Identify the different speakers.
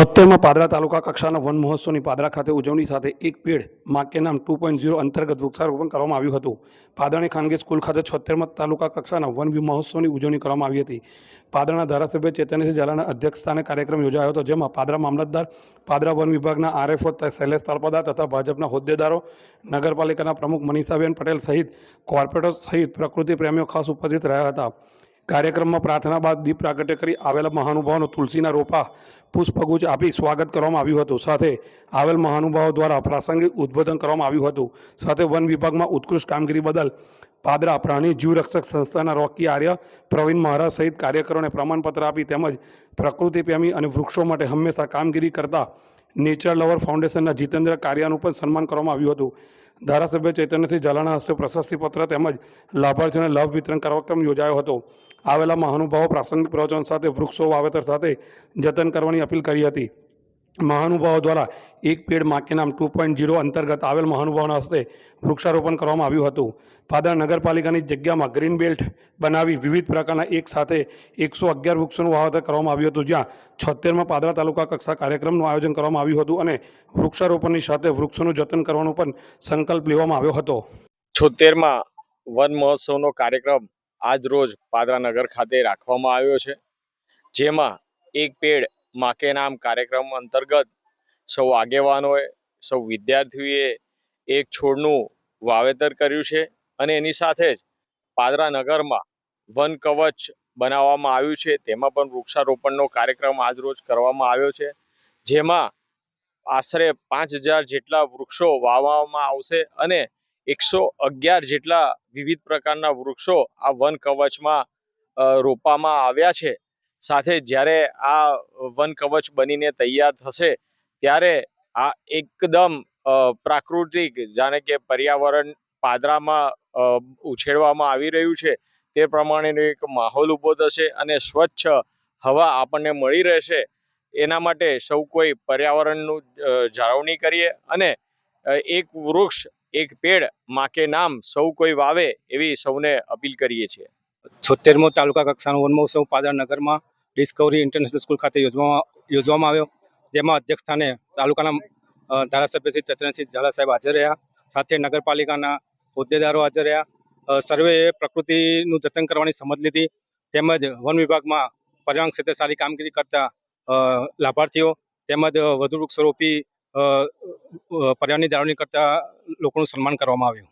Speaker 1: છોતેરમાં પાદરા તાલુકા કક્ષાના વન મહોત્સવની પાદરા ખાતે ઉજવણી સાથે એક પેડમાં નામ ટુ પોઈન્ટ ઝીરો અંતર્ગત વૃક્ષારોપણ કરવામાં આવ્યું હતું. પાદરાની ખાનગી સ્કૂલ ખાતે છોતેરમાં તાલુકા કક્ષાના વન મહોત્સવની ઉજવણી કરવામાં આવી હતી. પાદરાના ધારાસભ્ય ચેતનસિંહ ઝાલાના અધ્યક્ષસ્થાને કાર્યક્રમ યોજાયો હતો, જેમાં પાદરા મામલતદાર, પાદરા વન વિભાગના આરએફઓ શૈલેષ તળપદા તથા ભાજપના હોદ્દેદારો, નગરપાલિકાના પ્રમુખ મનીષાબેન પટેલ સહિત કોર્પોરેટર સહિત પ્રકૃતિ પ્રેમીઓ ખાસ ઉપસ્થિત રહ્યા હતા. કાર્યક્રમમાં પ્રાર્થના બાદ દીપ પ્રાગટ્ય કરી આવેલા મહાનુભાવોનો તુલસીના રોપા પુષ્પગુચ્છ આપી સ્વાગત કરવામાં આવ્યું હતું. સાથે આવેલ મહાનુભાવો દ્વારા પ્રાસંગિક ઉદ્બોધન કરવામાં આવ્યું હતું. સાથે વન વિભાગમાં ઉત્કૃષ્ટ કામગીરી બદલ પાદરા પ્રાણી જીવરક્ષક સંસ્થાના રોકી આર્ય પ્રવીણ મહારાજ સહિત કાર્યકરોને પ્રમાણપત્ર આપી તેમજ પ્રકૃતિ પ્રેમી અને વૃક્ષો માટે હંમેશા કામગીરી કરતા નેચર લવર ફાઉન્ડેશનના જીતેન્દ્ર કાર્યાનું પણ સન્માન કરવામાં આવ્યું હતું. ધારાસભ્ય ચૈતન્યસિંહ ઝાલાના હસ્તે પ્રશસ્તિપત્ર તેમજ લાભાર્થીઓને લાભ વિતરણ કાર્યક્રમ યોજાયો હતો. આવેલા મહાનુભાવો પ્રાસંગિક પ્રવચન સાથે, વૃક્ષો વાવેતર સાથે જતન કરવાની અપીલ કરી હતી. મહાનુભાવો દ્વારા એક પેડ માકે નામ ટુ પોઈન્ટ ઝીરો અંતર્ગત આવેલ મહાનુભાવોના હસ્તે વૃક્ષારોપણ કરવામાં આવ્યું હતું. પાદર નગરપાલિકાની જગ્યામાં ગ્રીન બેલ્ટ બનાવી વિવિધ પ્રકારના એક સાથે એકસો અગિયાર વૃક્ષોનું વાવેતર કરવામાં આવ્યું હતું, જ્યાં છોતેરમાં પાદરા તાલુકા કક્ષા કાર્યક્રમનું આયોજન કરવામાં આવ્યું હતું અને વૃક્ષારોપણની સાથે વૃક્ષોનું જતન કરવાનો પણ સંકલ્પ લેવામાં આવ્યો હતો.
Speaker 2: છોતેરમાં વન મહોત્સવનો કાર્યક્રમ આજ રોજ પાદરા નગર ખાતે રાખવામાં આવ્યો છે. જેમાં એક પેડ માકે નામ કાર્યક્રમ અંતર્ગત સૌ આગેવાનોએ, સૌ વિદ્યાર્થીઓએ એક છોડનું વાવેતર કર્યું છે અને એની સાથે જ પાદરા નગરમાં વન કવચ બનાવવામાં આવ્યું છે. તેમાં પણ વૃક્ષારોપણનો કાર્યક્રમ આજ રોજ કરવામાં આવ્યો છે. જેમાં આશરે પાંચ જેટલા વૃક્ષો વાવવામાં આવશે અને એકસો અગિયાર જેટલા વિવિધ પ્રકારના વૃક્ષો આ વન કવચમાં રોપવામાં આવ્યા છે. સાથે જ્યારે આ વન કવચ બનીને તૈયાર થશે, ત્યારે આ એકદમ પ્રાકૃતિક જાણે કે પર્યાવરણ પાદરામાં ઉછેરવામાં આવી રહ્યું છે. તે પ્રમાણેનો એક માહોલ ઊભો થશે અને સ્વચ્છ હવા આપણને મળી રહેશે. એના માટે સૌ કોઈ પર્યાવરણનું જાળવણી કરીએ અને એક વૃક્ષ એક પેડમાં કે નામ સૌ કોઈ વાવે એવી સૌને અપીલ કરીએ છીએ.
Speaker 3: છોતેરમો તાલુકા કક્ષાનો વન મહોત્સવ પાદરા નગરમાં ડિસ્કવરી ઇન્ટરનેશનલ સ્કૂલ ખાતે યોજવામાં યોજવામાં આવ્યો. જેમાં અધ્યક્ષ સ્થાને તાલુકાના ધારાસભ્ય શ્રી ચતરનસિંહ ઝાલા સાહેબ હાજર રહ્યા. સાથે નગરપાલિકાના હોદ્દેદારો હાજર રહ્યા. સર્વે પ્રકૃતિનું જતન કરવાની સમજ લીધી. તેમજ વન વિભાગમાં પર્યાવરણ ક્ષેત્રે સારી કામગીરી કરતા લાભાર્થીઓ તેમજ વધુ વૃક્ષ રોપી પર્યાવરણની જાળવણી કરતા લોકોનું સન્માન કરવામાં આવ્યું